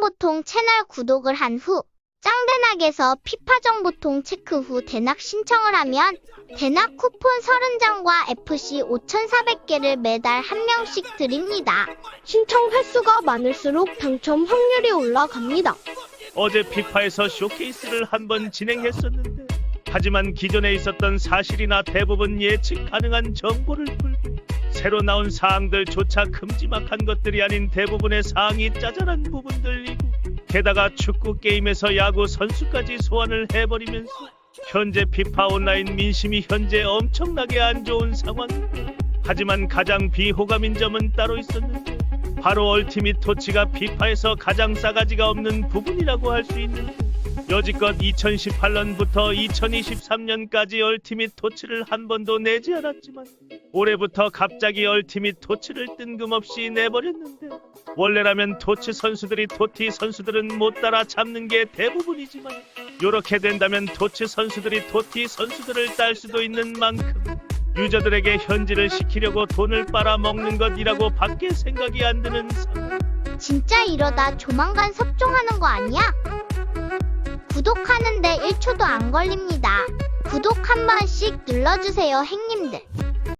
정보통 채널 구독을 한 후 짱대낙에서 피파 정보통 체크 후 대낙 신청을 하면 대낙 쿠폰 30장과 FC 5,400개를 매달 한 명씩 드립니다. 신청 횟수가 많을수록 당첨 확률이 올라갑니다. 어제 피파에서 쇼케이스를 한번 진행했었는데 하지만 기존에 있었던 사실이나 대부분 예측 가능한 정보를 풀고 새로 나온 사항들조차 큼지막한 것들이 아닌 대부분의 사항이 짜잘한 부분들이고 게다가 축구 게임에서 야구 선수까지 소환을 해버리면서 현재 피파 온라인 민심이 현재 엄청나게 안 좋은 상황입니다. 하지만 가장 비호감인 점은 따로 있었는데 바로 얼티밋 토치가 피파에서 가장 싸가지가 없는 부분이라고 할 수 있는데 여지껏 2018년부터 2023년까지 얼티밋 토치를 한 번도 내지 않았지만 올해부터 갑자기 얼티밋 토치를 뜬금없이 내버렸는데 원래라면 토치 선수들이 토티 선수들은 못 따라 잡는 게 대부분이지만 요렇게 된다면 토치 선수들이 토티 선수들을 딸 수도 있는 만큼 유저들에게 현질을 시키려고 돈을 빨아먹는 것이라고 밖에 생각이 안 드는 상황. 진짜 이러다 조만간 섭종하는 거 아니야? 구독하는데 1초도 안 걸립니다. 구독 한 번씩 눌러주세요, 행님들.